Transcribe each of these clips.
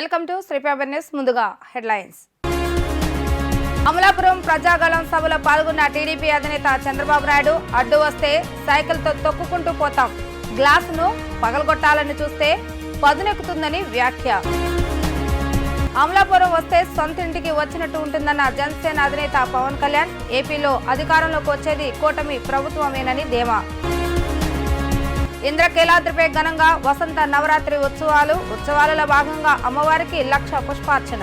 Welcome to Sri paper news ముందుగా headlines. Amalapuram Prajagalam సభలో పాల్గొన్న టీడీపీ అధినేత చంద్రబాబు నాయుడు అడ్డు వస్తే సైకిల్తో తొక్కుకుంటూ పోతాం. గ్లాసును పగలగొట్టాలని చూస్తే పదునెక్కుతుందని వ్యాఖ్య. అమలాపురం వస్తే సొంత ఇంటికి వచ్చినట్టు ఉంటుందన్న జనసేన అధినేత పవన్ కళ్యాణ్ ఏపీలో అధికారంలోకి వచ్చేది కూటమి ప్రభుత్వమేనని ధీమా. ఇంద్రకీలాద్రిపై ఘనంగా వసంత నవరాత్రి ఉత్సవాలు ఉత్సవాలలో భాగంగా అమ్మవారికి లక్ష పుష్పార్చన.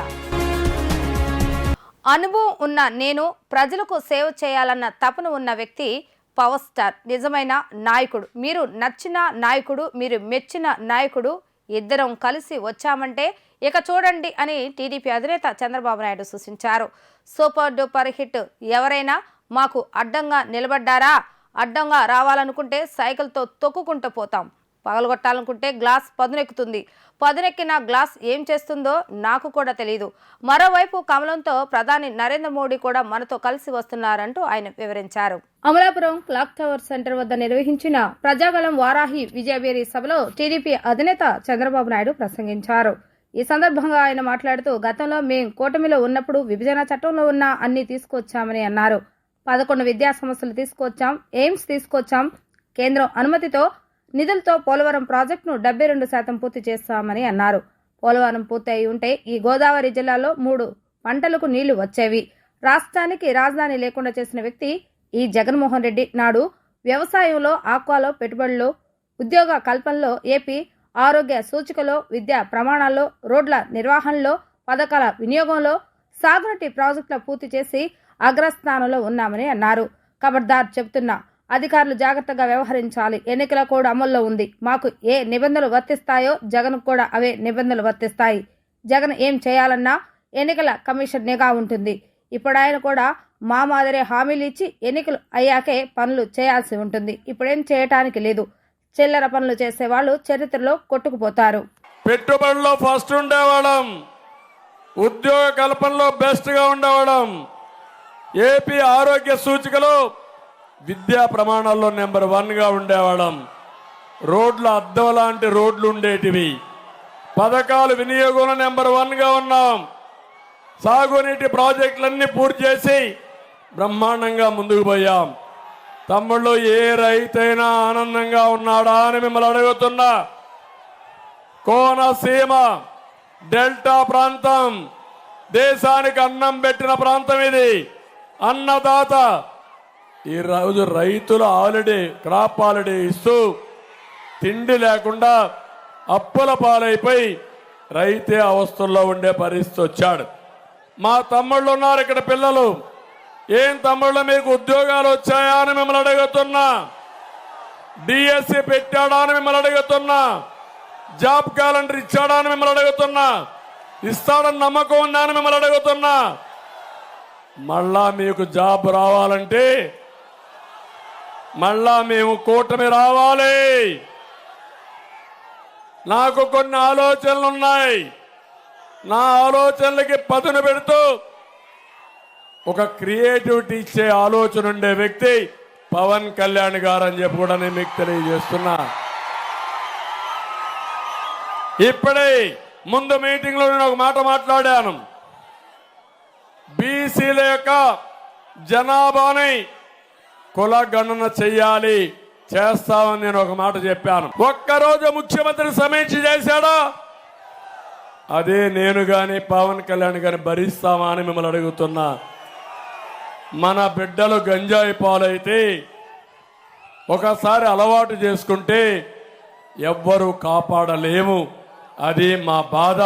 అనుభవం ఉన్న నేను ప్రజలకు సేవ చేయాలన్న తపన ఉన్న వ్యక్తి పవర్ స్టార్ నిజమైన నాయకుడు. మీరు నచ్చిన నాయకుడు మీరు మెచ్చిన నాయకుడు ఇద్దరం కలిసి వచ్చామంటే ఇక చూడండి అని టీడీపీ అధినేత చంద్రబాబు నాయుడు సూచించారు. సూపర్ డూపర్ హిట్ ఎవరైనా మాకు అడ్డంగా నిలబడ్డారా? అడ్డంగా రావాలనుకుంటే సైకిల్తో తొక్కుకుంటూ పోతాం. పగలగొట్టాలనుకుంటే గ్లాస్ పదునెక్కుతుంది. పదునెక్కిన గ్లాస్ ఏం చేస్తుందో నాకు కూడా తెలియదు మరోవైపు కమలంతో ప్రధాని నరేంద్ర మోడీ కూడా మనతో కలిసి వస్తున్నారంటూ ఆయన వివరించారు. అమలాపురం క్లాక్ టవర్ సెంటర్ వద్ద నిర్వహించిన ప్రజాగళం వారాహి విజయవేరి సభలో టీడీపీ అధినేత చంద్రబాబు నాయుడు ప్రసంగించారు. ఈ సందర్భంగా ఆయన మాట్లాడుతూ గతంలో మేం కూటమిలో ఉన్నప్పుడు విభజన చట్టంలో ఉన్న అన్ని తీసుకొచ్చామని అన్నారు. పదకొండు విద్యా సంస్థలు తీసుకొచ్చాం ఎయిమ్స్ తీసుకొచ్చాం. కేంద్రం అనుమతితో నిధులతో పోలవరం ప్రాజెక్టును డెబ్బై రెండు శాతం పూర్తి చేస్తామని అన్నారు. పోలవరం పూర్తి అయి ఉంటే ఈ గోదావరి జిల్లాలో మూడు పంటలకు నీళ్ళు వచ్చేవి. రాష్ట్రానికి రాజధాని లేకుండా చేసిన వ్యక్తి ఈ జగన్మోహన్ రెడ్డి నాడు వ్యవసాయంలో ఆక్వాలో పెట్టుబడులు ఉద్యోగ కల్పనలో ఏపీ ఆరోగ్య సూచికలో విద్యా ప్రమాణాల్లో రోడ్ల నిర్వహణలో పథకాల వినియోగంలో సాగునీటి ప్రాజెక్టుల పూర్తి చేసి అగ్రస్థానంలో ఉన్నామని అన్నారు. ఖబర్దార్ చెబుతున్నా అధికారులు జాగ్రత్తగా వ్యవహరించాలి. ఎన్నికల కోడ్ అమల్లో ఉంది. మాకు ఏ నిబంధనలు వర్తిస్తాయో జగన్ కూడా అవే నిబంధనలు వర్తిస్తాయి. జగన్ ఏం చేయాలన్నా ఎన్నికల కమిషన్ నిఘా ఉంటుంది. ఇప్పుడు ఆయన కూడా మా మాదిరే హామీలు ఇచ్చి ఎన్నికలు అయ్యాకే పనులు చేయాల్సి ఉంటుంది. ఇప్పుడేం చేయటానికి లేదు. చిల్లర పనులు చేసేవాళ్ళు చరిత్రలో కొట్టుకుపోతారు. పెట్టుబడిలో ఫస్ట్ ఉండేవాళ్ళం. ఉద్యోగ కల్పనలో బెస్ట్గా ఉండేవాళ్ళం. ఏపీ ఆరోగ్య సూచికలో విద్యా ప్రమాణాల్లో నెంబర్ వన్గా ఉండేవాళ్ళం. రోడ్ల అద్దం లాంటి రోడ్లు ఉండేటివి. పథకాలు వినియోగంలో నెంబర్ వన్గా ఉన్నాం. సాగునీటి ప్రాజెక్టులన్నీ పూర్తి చేసి బ్రహ్మాండంగా ముందుకు పోయాం. తమ్ముళ్ళు ఏ రైతైనా ఆనందంగా ఉన్నాడా అని మిమ్మల్ని అడుగుతున్నా. కోనసీమ డెల్టా ప్రాంతం దేశానికి అన్నం పెట్టిన ప్రాంతం ఇది. అన్నదాత ఈ రోజు రైతులు ఆల్రెడీ క్రాప్ ఆల్రెడీ ఇస్తూ తిండి లేకుండా అప్పుల పాలైపోయి రైతే అవస్థల్లో ఉండే పరిస్థితి వచ్చాడు. మా తమ్ముళ్ళు ఉన్నారు ఇక్కడ పిల్లలు. ఏం తమ్ముళ్ళు మీకు ఉద్యోగాలు వచ్చాయా అని మిమ్మల్ని అడుగుతున్నా. డిఎస్సి పెట్టాడా అని మిమ్మల్ని అడుగుతున్నా. జాబ్ క్యాలెండర్ ఇచ్చాడా అని మిమ్మల్ని అడుగుతున్నా. ఇస్తాడని నమ్మకం ఉందా అని మిమ్మల్ని అడుగుతున్నా. మళ్ళా మీకు జాబ్ రావాలంటే మళ్ళా మేము కూటమి రావాలి. నాకు కొన్ని ఆలోచనలు ఉన్నాయి. నా ఆలోచనలకి పదును పెడుతూ ఒక క్రియేటివిటీ ఇచ్చే ఆలోచన ఉండే వ్యక్తి పవన్ కళ్యాణ్ గారు అని చెప్పి కూడా నేను మీకు తెలియజేస్తున్నా. ఇప్పుడే ముందు మీటింగ్లో నేను ఒక మాట మాట్లాడాను. బీసీల యొక్క జనాభాని కుల గణన చెయ్యాలి చేస్తామని నేను ఒక మాట చెప్పాను. ఒక్కరోజు ముఖ్యమంత్రి సమీక్ష చేశాడా? అదే నేను కానీ పవన్ కళ్యాణ్ కానీ భరిస్తామా అని మిమ్మల్ని అడుగుతున్నా. మన బిడ్డలు గంజాయి పాలైతే ఒకసారి అలవాటు చేసుకుంటే ఎవ్వరూ కాపాడలేము. అది మా బాధ.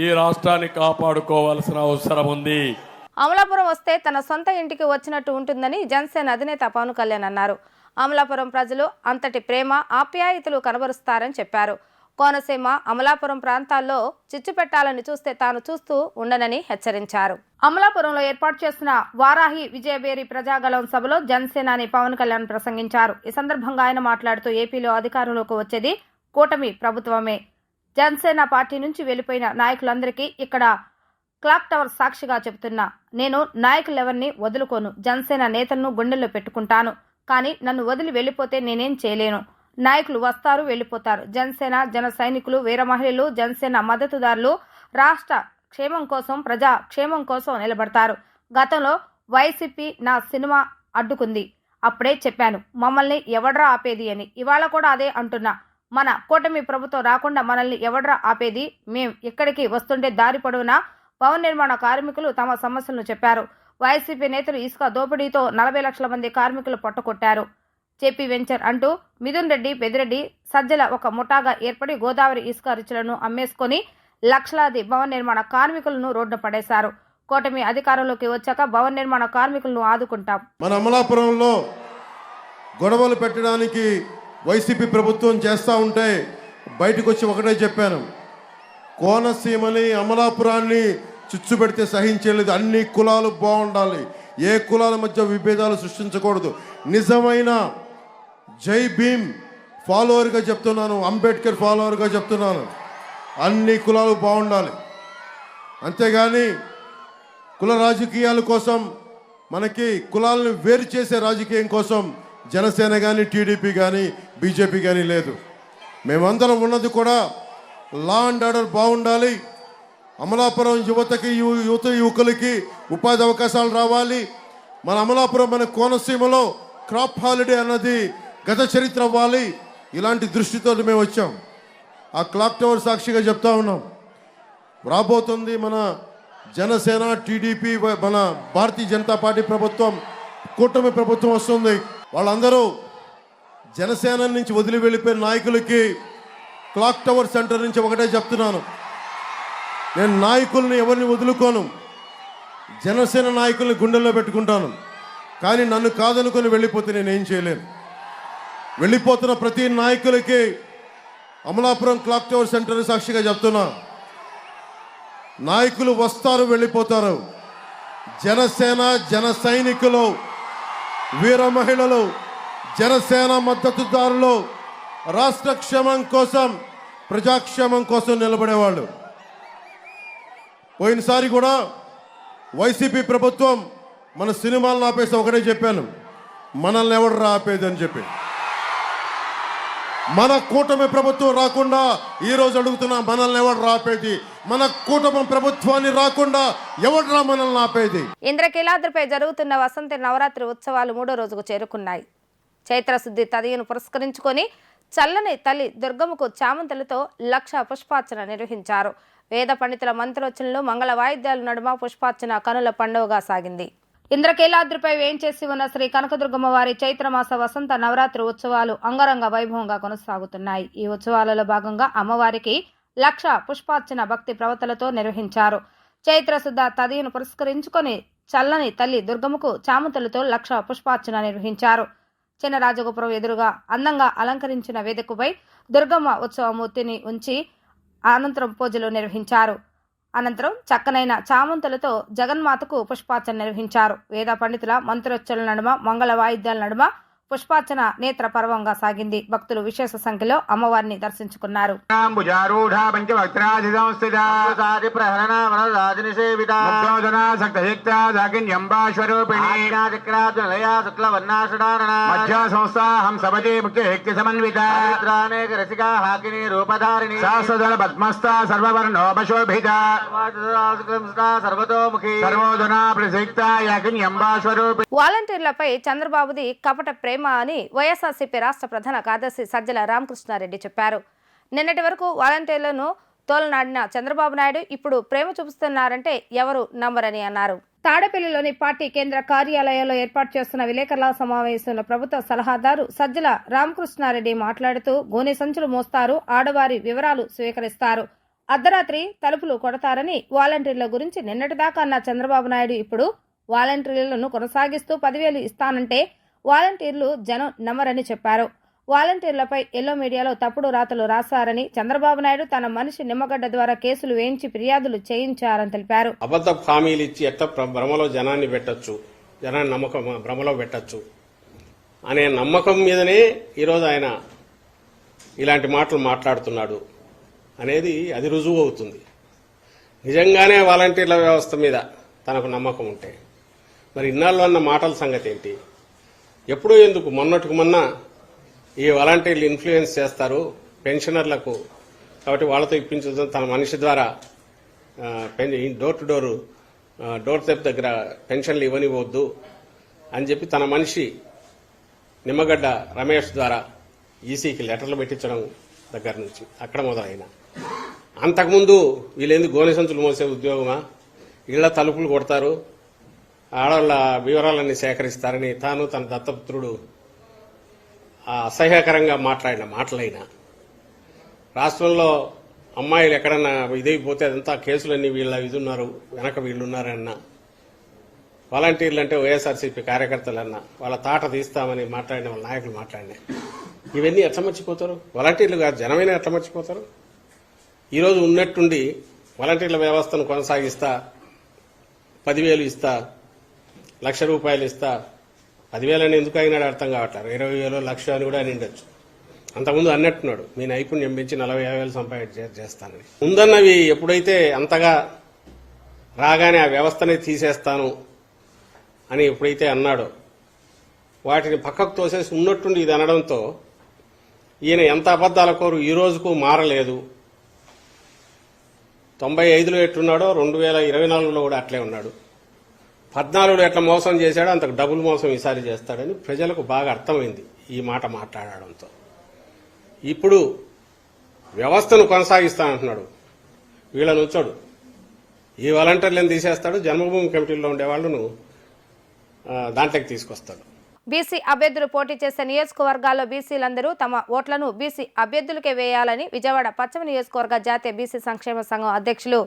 ఈ రాష్ట్రాన్ని కాపాడుకోవాల్సిన అవసరం ఉంది. అమలాపురం వస్తే తన సొంత ఇంటికి వచ్చినట్టు ఉంటుందని జనసేన అధినేత పవన్ కళ్యాణ్ అన్నారు. అమలాపురం ప్రజలు అంతటి ప్రేమ ఆప్యాయతలు కనబరుస్తారని చెప్పారు. కోనసీమ అమలాపురం ప్రాంతాల్లో చిచ్చు పెట్టాలని చూస్తే తాను చూస్తూ ఉండనని హెచ్చరించారు. అమలాపురంలో ఏర్పాటు చేసిన వారాహి విజయబేరి ప్రజాగళం సభలో జనసేనాని పవన్ కళ్యాణ్ ప్రసంగించారు. ఈ సందర్భంగా ఆయన మాట్లాడుతూ ఏపీలో అధికారంలోకి వచ్చేది కూటమి ప్రభుత్వమే. జనసేన పార్టీ నుంచి వెళ్ళిపోయిన నాయకులందరికీ ఇక్కడ క్లాక్ టవర్ సాక్షిగా చెబుతున్నా నేను నాయకులెవరిని వదులుకోను. జనసేన నేతలను గుండెల్లో పెట్టుకుంటాను. కానీ నన్ను వదిలి వెళ్ళిపోతే నేనేం చేయలేను. నాయకులు వస్తారు వెళ్ళిపోతారు జనసేన జన సైనికులు వీర మహిళలు జనసేన మద్దతుదారులు రాష్ట్ర క్షేమం కోసం ప్రజా క్షేమం కోసం నిలబడతారు. గతంలో వైసీపీ నా సినిమా అడ్డుకుంది. అప్పుడే చెప్పాను మమ్మల్ని ఎవడ్రా ఆపేది అని. ఇవాళ కూడా అదే అంటున్నా. మన కూటమి ప్రభుత్వం రాకుండా మనల్ని ఎవడ్రా ఆపేది? మేం ఇక్కడికి వస్తుంటే దారి పొడవునా? భవన నిర్మాణ కార్మికులు తమ సమస్యలను చెప్పారు. వైసీపీ నేతలు ఇసుక దోపిడీతో నలభై లక్షల మంది కార్మికులు పొట్టకొట్టారు జేపీ వెంచర్ అంటూ మిథున్ రెడ్డి పెదిరెడ్డి సజ్జల ఒక ముఠాగా ఏర్పడి గోదావరి ఇసుక రుచులను అమ్మేసుకొని లక్షలాది భవన నిర్మాణ కార్మికులను రోడ్డు పడేశారు. కూటమి అధికారంలోకి వచ్చాక భవన నిర్మాణ కార్మికులను ఆదుకుంటాం. మన అమలాపురంలో గొడవలు పెట్టడానికి వైసీపీ ప్రభుత్వం చేస్తూ ఉంటే బయటకు వచ్చి ఒకటే చెప్పాను. కోనసీమని అమలాపురాన్ని చిచ్చు పెడితే సహించలేదు. అన్ని కులాలు బాగుండాలి. ఏ కులాల మధ్య విభేదాలు సృష్టించకూడదు. నిజమైన జై భీమ్ ఫాలోవర్గా చెప్తున్నాను. అంబేద్కర్ ఫాలోవర్గా చెప్తున్నాను. అన్ని కులాలు బాగుండాలి. అంతేగాని కుల రాజకీయాల కోసం మనకి కులాలను వేరు చేసే రాజకీయం కోసం జనసేన కానీ టీడీపీ కానీ బీజేపీ కానీ లేదు. మేమందరం ఉన్నది కూడా లా అండ్ ఆర్డర్ బాగుండాలి. అమలాపురం యువతకి యువత యువకులకి ఉపాధి అవకాశాలు రావాలి. మన అమలాపురం మన కోనసీమలో క్రాప్ హాలిడే అన్నది గత చరిత్ర అవ్వాలి. ఇలాంటి దృష్టితో మేము వచ్చాం. ఆ క్లాక్ టవర్ సాక్షిగా చెప్తా ఉన్నాం. రాబోతుంది మన జనసేన టీడీపీ మన భారతీయ జనతా పార్టీ ప్రభుత్వం కూటమి ప్రభుత్వం వస్తుంది. వాళ్ళందరూ జనసేన నుంచి వదిలి వెళ్ళిపోయిన నాయకులకి క్లాక్ టవర్ సెంటర్ నుంచి ఒకటే చెప్తున్నాను. నేను నాయకుల్ని ఎవరిని వదులుకోను? జనసేన నాయకుల్ని గుండెల్లో పెట్టుకుంటాను. కానీ నన్ను కాదనుకొని వెళ్ళిపోతే నేనేం చేయలేను. వెళ్ళిపోతున్న ప్రతి నాయకులకి అమలాపురం క్లాక్ టవర్ సెంటర్ సాక్షిగా చెప్తున్నా. నాయకులు వస్తారు వెళ్ళిపోతారు. జనసేన జన సైనికులు వీర మహిళలు జనసేన మద్దతుదారులు రాష్ట్ర క్షేమం కోసం ప్రజాక్షేమం కోసం నిలబడేవాళ్ళు. పోయినసారి కూడా వైసీపీ ప్రభుత్వం మన సినిమాలను ఆపేసి ఒకటే చెప్పాను. మనల్ని ఎవడు ఆపేది అని చెప్పి. మన కూటమి ప్రభుత్వం రాకుండా ఈ రోజు అడుగుతున్నా మనల్ని ఎవడు రాపేది మన కూటమి ప్రభుత్వాన్ని రాకుండా ఎవడరా మనల్ని ఆపేది? ఇంద్రకీలాద్రిపై జరుగుతున్న వసంత నవరాత్రి ఉత్సవాలు మూడో రోజుకు చేరుకున్నాయి. చైత్రశుద్ధి తదియను పురస్కరించుకొని చల్లని తల్లి దుర్గమ్మకు చామంతులతో లక్ష పుష్పార్చన నిర్వహించారు. వేద పండితుల మంత్రోచ్చనలు మంగళ వాయిద్యాల నడుమ పుష్పార్చన కనుల పండుగగా సాగింది. ఇంద్రకీలాద్రిపై వేంచేసి ఉన్న శ్రీ కనకదుర్గమ్మ వారి చైత్రమాస వసంత నవరాత్రి ఉత్సవాలు అంగరంగ వైభవంగా కొనసాగుతున్నాయి. ఈ ఉత్సవాలలో భాగంగా అమ్మవారికి లక్ష పుష్పార్చన భక్తి ప్రవతలతో నిర్వహించారు. చైత్రశుద్ధ తదియను పురస్కరించుకొని చల్లని తల్లి దుర్గమ్మకు చామతులతో లక్ష పుష్పార్చన నిర్వహించారు. చిన్న రాజగోపురం ఎదురుగా అందంగా అలంకరించిన వేదికపై దుర్గమ్మ ఉత్సవమూర్తిని ఉంచి అనంతరం పూజలు నిర్వహించారు. అనంతరం చక్కనైన చామంతులతో జగన్మాతకు పుష్పార్చన నిర్వహించారు. వేద పండితుల మంత్రోచ్చల నడుమ మంగళ వాయిద్యాల నడుమ పుష్పార్చన నేత్ర పర్వంగా సాగింది. భక్తులు విశేష సంఖ్యలో అమ్మవారిని దర్శించుకున్నారు. వాలంటీర్లపై చంద్రబాబుది కపట ప్రేమ అని వైఎస్ఆర్సీపీ రాష్ట్ర ప్రధాన కార్యదర్శి సజ్జల రామకృష్ణారెడ్డి చెప్పారు. నిన్నటి వరకు వాలంటీర్లను తోలనాడిన చంద్రబాబు నాయుడు ఇప్పుడు ప్రేమ చూపిస్తున్నారంటే ఎవరు నమ్మరని అన్నారు. తాడేపల్లిలోని పార్టీ కేంద్ర కార్యాలయంలో ఏర్పాటు చేస్తున్న విలేకరుల సమావేశంలో ప్రభుత్వ సలహాదారు సజ్జల రామకృష్ణారెడ్డి మాట్లాడుతూ గోనె సంచులు మోస్తారు ఆడవారి వివరాలు స్వీకరిస్తారు అర్ధరాత్రి తలుపులు కొడతారని వాలంటీర్ల గురించి నిన్నటిదాకా అన్న చంద్రబాబు నాయుడు ఇప్పుడు వాలంటీర్లను కొనసాగిస్తూ పదివేలు ఇస్తానంటే వాలంటీర్లు జనం నమ్మరని చెప్పారు. వాలంటీర్లపై ఎల్లో మీడియాలో తప్పుడు రాతలు రాశారని చంద్రబాబు నాయుడు తన మనిషి నిమ్మగడ్డ ద్వారా కేసులు వేయించి ఫిర్యాదులు చేయించారని తెలిపారు. అబద్ధ హామీలు ఇచ్చి ఎట్లా భ్రమలో జనాన్ని పెట్టచ్చు? జనాన్ని నమ్మకం భ్రమలో పెట్టచ్చు? అనే నమ్మకం మీదనే ఈరోజు ఆయన ఇలాంటి మాటలు మాట్లాడుతున్నాడు అనేది అది రుజువు అవుతుంది. నిజంగానే వాలంటీర్ల వ్యవస్థ మీద తనకు నమ్మకం ఉంటే మరి ఇన్నాళ్ళు అన్న మాటల సంగతి ఏంటి? ఎప్పుడూ ఎందుకు మొన్నటికి మొన్న ఈ వాలంటీర్లు ఇన్ఫ్లుయెన్స్ చేస్తారు పెన్షనర్లకు. కాబట్టి వాళ్ళతో ఇప్పించడం తన మనిషి ద్వారా pen- door to door door step దగ్గర పెన్షన్లు ఇవ్వనివ్వద్దు అని చెప్పి తన మనిషి నిమ్మగడ్డ రమేష్ ద్వారా ఈసీకి లెటర్లు పెట్టించడం దగ్గర నుంచి అక్కడ మొదలైన. అంతకుముందు వీళ్ళేంది గోనె సంచులు మోసే ఉద్యోగమా? ఇళ్ళ తలుపులు కొడతారు. ఆడవాళ్ళ వివరాలన్నీ సేకరిస్తారని తాను తన దత్తపుత్రుడు అసహ్యకరంగా మాట్లాడిన మాటలైనా. రాష్ట్రంలో అమ్మాయిలు ఎక్కడన్నా ఇదైపోతే అదంతా కేసులన్నీ వీళ్ళ ఇది ఉన్నారు వెనక వీళ్ళు ఉన్నారన్న వాలంటీర్లు అంటే వైఎస్ఆర్సీపీ కార్యకర్తలన్నా వాళ్ళ తాట తీస్తామని మాట్లాడిన వాళ్ళ నాయకులు మాట్లాడినా. ఇవన్నీ ఎట్లా మర్చిపోతారు? వాలంటీర్లు కాదు జనమైన ఎట్లా మర్చిపోతారు? ఈరోజు ఉన్నట్టుండి వాలంటీర్ల వ్యవస్థను కొనసాగిస్తా పదివేలు ఇస్తా లక్ష రూపాయలు ఇస్తా. పదివేలని ఎందుకు అయినాడు అర్థం కావట్లేదు. ఇరవై వేలు లక్ష అని కూడా అని ఉండొచ్చు. అంతకుముందు అన్నట్టున్నాడు మీ నైపుణ్యం పెంచి నలభై యాభై వేలు సంపాదించే చేస్తానని. ముందన్నవి ఎప్పుడైతే అంతగా రాగానే ఆ వ్యవస్థనే తీసేస్తాను అని ఎప్పుడైతే అన్నాడో వాటిని పక్కకు తోసేసి ఉన్నట్టుండి ఇది అనడంతో ఈయన ఎంత అబద్దాల కోరు ఈ రోజుకు మారలేదు. తొంభై ఐదులో ఎట్టున్నాడో రెండు వేల ఇరవై నాలుగులో కూడా అట్లే ఉన్నాడు. పద్నాలుగులో ఎట్లా మోసం చేశాడో అంతకు డబుల్ మోసం ఈసారి చేస్తాడని ప్రజలకు బాగా అర్థమైంది ఈ మాట మాట్లాడడంతో. ఇప్పుడు వ్యవస్థను కొనసాగిస్తానంటున్నాడు వీళ్ళని ఉంచాడు. ఈ వాలంటీర్లను తీసేస్తాడు జన్మభూమి కమిటీలో ఉండే వాళ్ళను దాంట్లోకి తీసుకొస్తాడు. బీసీ అభ్యర్థులు పోటీ చేసే నియోజకవర్గాల్లో బీసీలందరూ తమ ఓట్లను బీసీ అభ్యర్థులకే వేయాలని విజయవాడ పశ్చిమ నియోజకవర్గ జాతీయ బీసీ సంక్షేమ సంఘం అధ్యక్షులు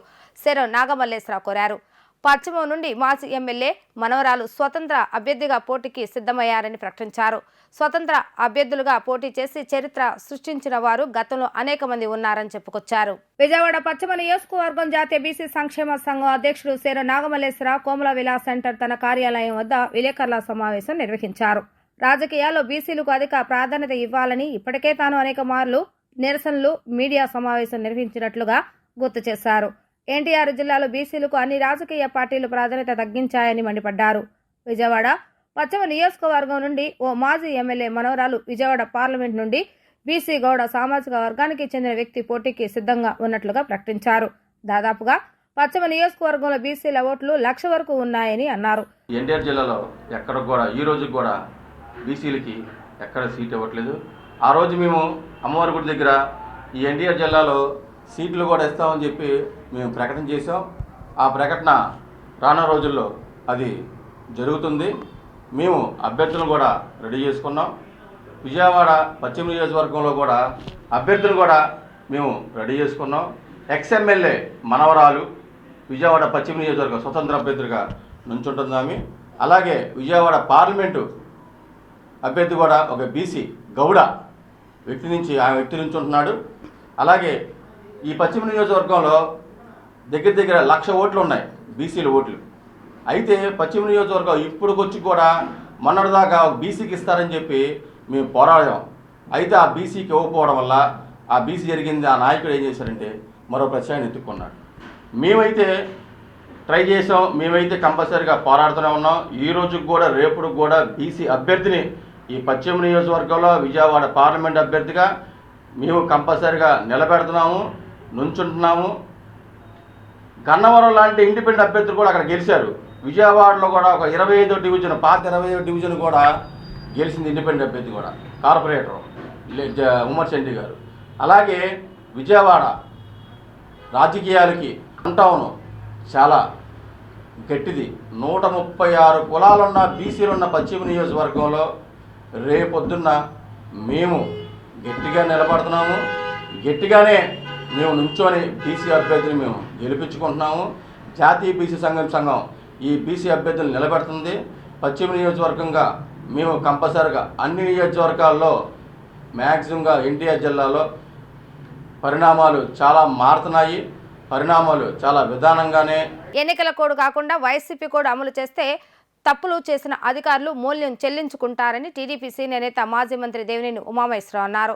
శరం నాగమల్లేశ్వరరావు కోరారు. పశ్చిమం నుండి మాజీ ఎమ్మెల్యే మనవరాలు స్వతంత్ర అభ్యర్థిగా పోటీకి సిద్ధమయ్యారని ప్రకటించారు. స్వతంత్ర అభ్యర్థులుగా పోటీ చేసి చరిత్ర సృష్టించిన వారు గతంలో అనేక మంది ఉన్నారని చెప్పుకొచ్చారు. విజయవాడ పశ్చిమ నియోజకవర్గం జాతీయ బీసీ సంక్షేమ సంఘం అధ్యక్షుడు సేర నాగమల్లేశ్వరరావు కోమల విలాస్ సెంటర్ తన కార్యాలయం వద్ద విలేకరుల సమావేశం నిర్వహించారు. రాజకీయాల్లో బీసీలకు అధిక ప్రాధాన్యత ఇవ్వాలని ఇప్పటికే తాను అనేక మార్లు నిరసనలు మీడియా సమావేశం నిర్వహించినట్లుగా గుర్తు చేశారు. ఎన్టీఆర్ జిల్లాలో బీసీలకు అన్ని రాజకీయ పార్టీలు ప్రాధాన్యత తగ్గించాయని మండిపడ్డారు. విజయవాడ పశ్చిమ నియోజకవర్గం నుండి ఓ మాజీ ఎమ్మెల్యే మనవరాలు విజయవాడ పార్లమెంట్ నుండి బీసీ గౌడ సామాజిక వర్గానికి చెందిన వ్యక్తి పోటీకి సిద్ధంగా ఉన్నట్లుగా ప్రకటించారు. దాదాపుగా పశ్చిమ నియోజకవర్గంలో బీసీల ఓట్లు లక్ష వరకు ఉన్నాయని అన్నారు. ఎన్టీఆర్ జిల్లాలో ఎక్కడ కూడా ఈ రోజు కూడా బీసీలకి ఎక్కడ సీట్ ఇవ్వట్లేదు. ఆ రోజు మేము అమ్మవారి గుడి దగ్గర ఈ ఎన్టీఆర్ జిల్లాలో సీట్లు కూడా ఇస్తామని చెప్పి మేము ప్రకటన చేసాం ఆ ప్రకటన రానున్న రోజుల్లో అది జరుగుతుంది. మేము అభ్యర్థులను కూడా రెడీ చేసుకున్నాం. విజయవాడ పశ్చిమ నియోజకవర్గంలో కూడా అభ్యర్థులు కూడా మేము రెడీ చేసుకున్నాం. ఎక్స్ఎమ్మెల్యే మనవరాలు విజయవాడ పశ్చిమ నియోజకవర్గం స్వతంత్ర అభ్యర్థులుగా నుంచుంటుందామి అలాగే విజయవాడ పార్లమెంటు అభ్యర్థి కూడా ఒక బీసీ గౌడ వ్యక్తి నుంచి ఆ వ్యక్తి నుంచి ఉంటున్నాడు అలాగే ఈ పశ్చిమ నియోజకవర్గంలో దగ్గర దగ్గర లక్ష ఓట్లు ఉన్నాయి బీసీల ఓట్లు. అయితే పశ్చిమ నియోజకవర్గం ఇప్పుడుకొచ్చి కూడా మొన్నటిదాకా ఒక బీసీకి ఇస్తారని చెప్పి మేము పోరాడాం. అయితే ఆ బీసీకి ఇవ్వకపోవడం వల్ల ఆ బీసీ జరిగింది ఆ నాయకుడు ఏం చేశారంటే మరో ప్రత్యయాన్ని ఎత్తుక్కున్నాడు మేమైతే ట్రై చేసాం మేమైతే కంపల్సరీగా పోరాడుతూనే ఉన్నాం. ఈ రోజుకి కూడా రేపుడు కూడా బీసీ అభ్యర్థిని ఈ పశ్చిమ నియోజకవర్గంలో విజయవాడ పార్లమెంట్ అభ్యర్థిగా మేము కంపల్సరీగా నిలబెడుతున్నాము నుంచుంటున్నాము. గన్నవరం లాంటి ఇండిపెండెంట్ అభ్యర్థులు కూడా అక్కడ గెలిచారు. విజయవాడలో కూడా ఒక ఇరవై ఐదో డివిజన్ పాత ఇరవై ఐదో డివిజన్ కూడా గెలిచింది ఇండిపెండెంట్ అభ్యర్థి కూడా కార్పొరేటర్ జ- ఉమర్ చండీ గారు. అలాగే విజయవాడ రాజకీయాలకి అంటావును చాలా గట్టిది. నూట ముప్పై ఆరు కులాలున్న బీసీలున్న పశ్చిమ నియోజకవర్గంలో రేపొద్దున్న మేము గట్టిగా నిలబడుతున్నాము. గట్టిగానే మేము నుంచొని బీసీ అభ్యర్థిని మేము గెలిపించుకుంటున్నాము. జాతీయ బీసీ సంఘం సంఘం ఈ బీసీ అభ్యర్థులు నిలబెడుతుంది. పశ్చిమ నియోజకవర్గంగా మేము కంపల్సరిగా అన్ని నియోజకవర్గాల్లో మ్యాక్సిమంగా ఎన్టీఆర్ జిల్లాలో పరిణామాలు చాలా మారుతున్నాయి. పరిణామాలు చాలా విధానంగానే ఎన్నికల కోడ్ కాకుండా వైసీపీ కోడ్ అమలు చేస్తే తప్పులు చేసిన అధికారులు మూల్యం చెల్లించుకుంటారని టీడీపీ సీనియర్ నేత మాజీ మంత్రి దేవినేని ఉమామేశ్వరరావు అన్నారు.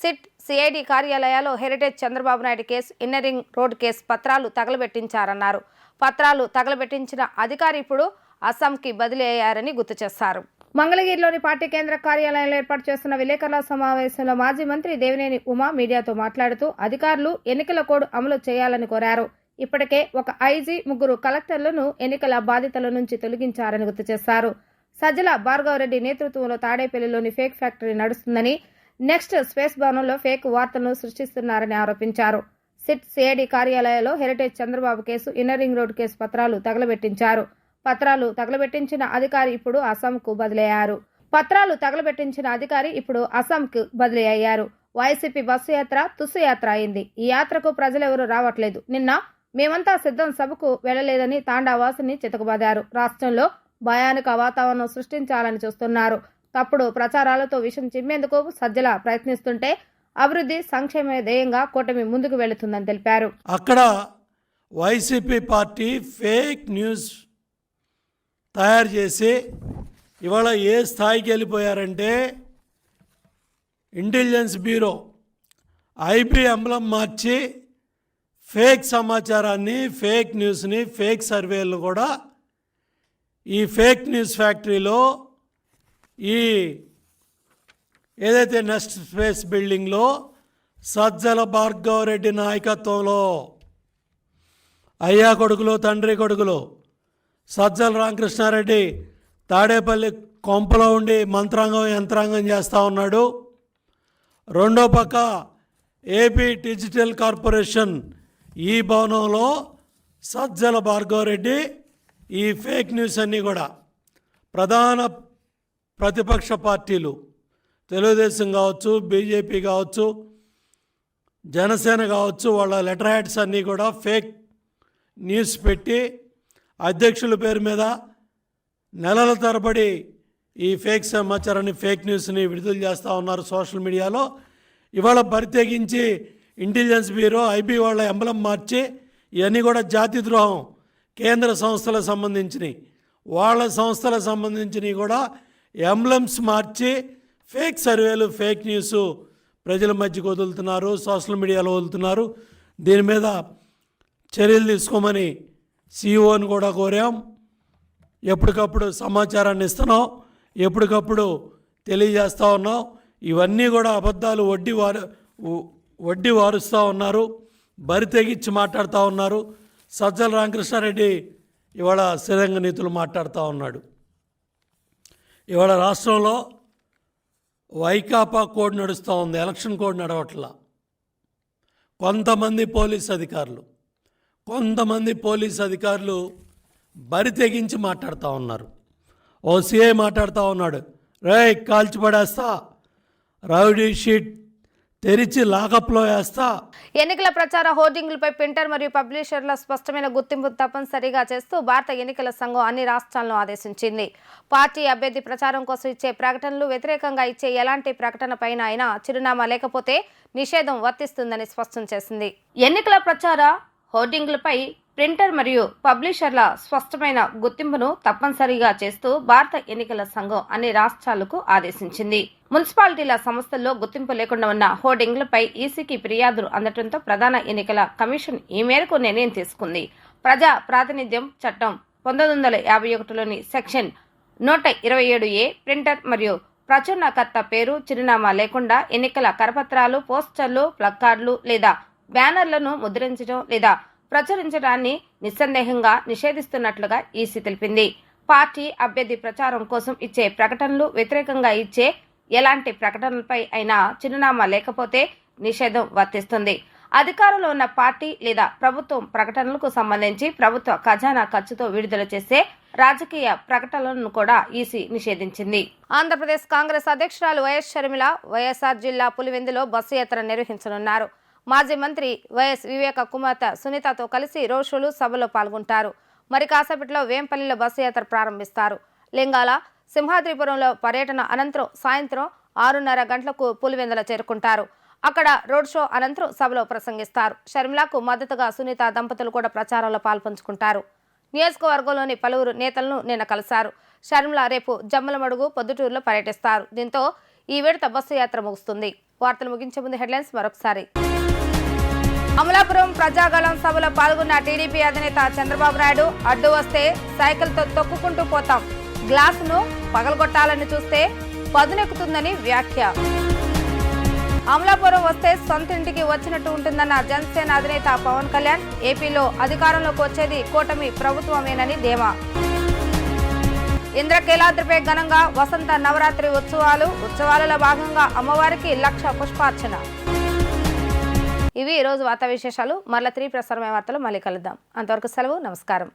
సిట్ సిఐడి కార్యాలయాల్లో Heritage Chandrababu Naidu case inner ring road case పత్రాలు తగలబెట్టించారన్నారు. పత్రాలు తగలబెట్టించిన అధికారి ఇప్పుడు అస్సాంకి బదిలీ అయ్యారని గుర్తు చేశారు. మంగళగిరిలోని పార్టీ కేంద్ర కార్యాలయంలో ఏర్పాటు చేస్తున్న విలేకరుల సమావేశంలో మాజీ మంత్రి దేవినేని ఉమా మీడియాతో మాట్లాడుతూ అధికారులు ఎన్నికల కోడ్ అమలు చేయాలని కోరారు. ఇప్పటికే ఒక ఐజీ ముగ్గురు కలెక్టర్లను ఎన్నికల బాధితుల నుంచి తొలగించారని గుర్తు చేశారు. సజ్జల భార్గవరెడ్డి నేతృత్వంలో తాడేపల్లిలోని ఫేక్ ఫ్యాక్టరీ నడుస్తుందని నెక్స్ట్ స్పేస్ భవనంలో ఫేక్ వార్తలను సృష్టిస్తున్నారని ఆరోపించారు. సిట్ సిఐడి కార్యాలయంలో Heritage Chandrababu case inner ring road case పత్రాలు తగలబెట్టించారు. పత్రాలు తగలబెట్టించిన అధికారి ఇప్పుడు అస్సాంకు బదిలయ్యారు. పత్రాలు తగలబెట్టించిన అధికారి ఇప్పుడు అస్సాంకు బదిలీ అయ్యారు వైసీపీ బస్సు యాత్ర తుస్సు యాత్ర అయింది. ఈ యాత్రకు ప్రజలెవరూ రావట్లేదు. నిన్న మేమంతా సిద్ధం సభకు వెళ్ళలేదని తాండావాసిని చితకబాదారు. రాష్ట్రంలో భయానక వాతావరణం సృష్టించాలని చూస్తున్నారు. తప్పుడు ప్రచారాలతో విషం చిమ్మేందుకు సజ్జల ప్రయత్నిస్తుంటే అభివృద్ధి సంక్షేమ ధ్యేయంగా కూటమి ముందుకు వెళుతుందని తెలిపారు. అక్కడ వైసీపీ పార్టీ ఫేక్ న్యూస్ తయారు చేసి ఇవాళ ఏ స్థాయికి వెళ్ళిపోయారంటే ఇంటెలిజెన్స్ బ్యూరో ఐపీ అంబలం మార్చి ఫేక్ సమాచారాన్ని ఫేక్ న్యూస్ని ఫేక్ సర్వేలు కూడా ఈ ఫేక్ న్యూస్ ఫ్యాక్టరీలో ఈ ఏదైతే నెక్స్ట్ స్పేస్ బిల్డింగ్లో సజ్జల భార్గవరెడ్డి నాయకత్వంలో అయ్యా కొడుకులు తండ్రి కొడుకులు సజ్జల రామకృష్ణారెడ్డి తాడేపల్లి కొంపలో ఉండి మంత్రాంగం యంత్రాంగం చేస్తూ ఉన్నాడు. రెండో పక్క ఏపీ డిజిటల్ కార్పొరేషన్ ఈ భవనంలో సజ్జల భార్గవరెడ్డి ఈ ఫేక్ న్యూస్ అన్నీ కూడా ప్రధాన ప్రతిపక్ష పార్టీలు తెలుగుదేశం కావచ్చు బీజేపీ కావచ్చు జనసేన కావచ్చు వాళ్ళ లెటర్ హ్యాడ్స్ అన్నీ కూడా ఫేక్ న్యూస్ పెట్టి అధ్యక్షుల పేరు మీద నెలల తరబడి ఈ ఫేక్ సమాచారాన్ని ఫేక్ న్యూస్ని విడుదల చేస్తూ ఉన్నారు సోషల్ మీడియాలో. ఇవాళ ప్రత్యేకించి ఇంటెలిజెన్స్ బ్యూరో ఐబీ వాళ్ళ ఎంబలం మార్చి ఇవన్నీ కూడా జాతి ద్రోహం కేంద్ర సంస్థలకు సంబంధించినవి. వాళ్ళ సంస్థలకు సంబంధించినవి కూడా ఎంబ్లమ్స్ మార్చి ఫేక్ సర్వేలు ఫేక్ న్యూస్ ప్రజల మధ్యకు వదులుతున్నారు సోషల్ మీడియాలో వదులుతున్నారు. దీని మీద చర్యలు తీసుకోమని సీఈఓని కూడా కోరాం. ఎప్పటికప్పుడు సమాచారాన్ని ఇస్తున్నాం ఎప్పటికప్పుడు తెలియజేస్తూ ఉన్నాం. ఇవన్నీ కూడా అబద్ధాలు వడ్డీ వారు వడ్డీ వారుస్తూ ఉన్నారు బరి తెగించి మాట్లాడుతూ ఉన్నారు. సజ్జల రామకృష్ణారెడ్డి ఇవాళ శ్రీరంగ నీతులు మాట్లాడుతూ ఉన్నాడు. ఇవాళ రాష్ట్రంలో వైకాపా కోడ్ నడుస్తూ ఉంది ఎలక్షన్ కోడ్ నడవట్లా. కొంతమంది పోలీస్ అధికారులు కొంతమంది పోలీస్ అధికారులు బరి తెగించి మాట్లాడుతూ ఉన్నారు. ఓ సిఐ మాట్లాడుతూ ఉన్నాడు రే కాల్చి పడేస్తా రౌడీ షీట్ తెరిచి లాకప్లో వేస్తా. ఎన్నికల ప్రచార హోర్డింగ్లపై ప్రింటర్ మరియు పబ్లిషర్ల స్పష్టమైన గుర్తింపు తప్పనిసరిగా చేస్తూ భారత ఎన్నికల సంఘం అన్ని రాష్ట్రాలను ఆదేశించింది. పార్టీ అభ్యర్థి ప్రచారం కోసం ఇచ్చే ప్రకటనలు వ్యతిరేకంగా ఇచ్చే ఎలాంటి ప్రకటన పైన అయినా చిరునామా లేకపోతే నిషేధం వర్తిస్తుందని స్పష్టం చేసింది. ఎన్నికల ప్రచార హోర్డింగ్లపై ప్రింటర్ మరియు పబ్లిషర్ల స్పష్టమైన గుర్తింపును తప్పనిసరిగా చేస్తూ భారత ఎన్నికల సంఘం అన్ని రాష్ట్రాలకు ఆదేశించింది. మున్సిపాలిటీల సంస్థల్లో గుర్తింపు లేకుండా ఉన్న హోర్డింగ్లపై ఈసీకి ఫిర్యాదులు అందటంతో ప్రధాన ఎన్నికల కమిషన్ ఈ మేరకు నిర్ణయం తీసుకుంది. ప్రజా ప్రాతినిధ్యం చట్టం పంతొమ్మిది వందల యాభై ఒకటిలోని సెక్షన్ నూట ఇరవై ఏడు ఏ ప్రింటర్ మరియు ప్రచురణకర్త పేరు చిరునామా లేకుండా ఎన్నికల కరపత్రాలు పోస్టర్లు ప్లక్కార్డులు లేదా బ్యానర్లను ముద్రించడం లేదా ప్రచురించడాన్ని నిస్సందేహంగా నిషేధిస్తున్నట్లుగా ఈసీ తెలిపింది. పార్టీ అభ్యర్థి ప్రచారం కోసం ఇచ్చే ప్రకటనలు వ్యతిరేకంగా ఇచ్చే ఎలాంటి ప్రకటనలపై అయినా చిరునామా లేకపోతే నిషేధం వర్తిస్తుంది. అధికారంలో ఉన్న పార్టీ లేదా ప్రభుత్వం ప్రకటనలకు సంబంధించి ప్రభుత్వ ఖజానా ఖర్చుతో విడుదల చేసే రాజకీయ ప్రకటనలను కూడా ఈసీ నిషేధించింది. ఆంధ్రప్రదేశ్ కాంగ్రెస్ అధ్యక్షురాలు వైఎస్ షర్మిల వైఎస్ఆర్ జిల్లా పులివెందులో బస్సు యాత్ర నిర్వహించనున్నారు. మాజీ మంత్రి వైఎస్ వివేక కుమార్తె సునీతతో కలిసి రోడ్ షోలు సభలో పాల్గొంటారు. మరి కాసేపట్లో వేంపల్లిలో బస్సు యాత్ర ప్రారంభిస్తారు. లింగాల సింహాద్రిపురంలో పర్యటన అనంతరం సాయంత్రం ఆరున్నర గంటలకు పులివెందుల చేరుకుంటారు. అక్కడ రోడ్ షో అనంతరం సభలో ప్రసంగిస్తారు. షర్మిలకు మద్దతుగా సునీత దంపతులు కూడా ప్రచారంలో పాల్పంచుకుంటారు. నియోజకవర్గంలోని పలువురు నేతలను నిన్న కలిశారు. షర్మిల రేపు జమ్మలమడుగు పొద్దుటూరులో పర్యటిస్తారు. దీంతో ఈ విడత బస్సు యాత్ర ముగుస్తుంది. వార్తలు ముగించే ముందు హెడ్లైన్స్ మరొకసారి. అమలాపురం ప్రజాగళం సభలో పాల్గొన్న టీడీపీ అధినేత చంద్రబాబు నాయుడు అడ్డు వస్తే సైకిల్తో తొక్కుకుంటూ పోతాం. గ్లాసును పగలగొట్టాలని చూస్తే పదునెక్కుతుందని వ్యాఖ్య. అమలాపురం వస్తే సొంత ఇంటికి వచ్చినట్టు ఉంటుందన్న జనసేన అధినేత పవన్ కళ్యాణ్ ఏపీలో అధికారంలోకి వచ్చేది కూటమి ప్రభుత్వమేనని ధీమా. ఇంద్రకీలాద్రిపై ఘనంగా వసంత నవరాత్రి ఉత్సవాలు ఉత్సవాలలో భాగంగా అమ్మవారికి లక్ష పుష్పార్చన. ఇవి ఈరోజు వార్తా విశేషాలు. మరల త్రీ ప్రసారమైన వార్తలు మళ్ళీ కలుద్దాం. అంతవరకు సెలవు నమస్కారం.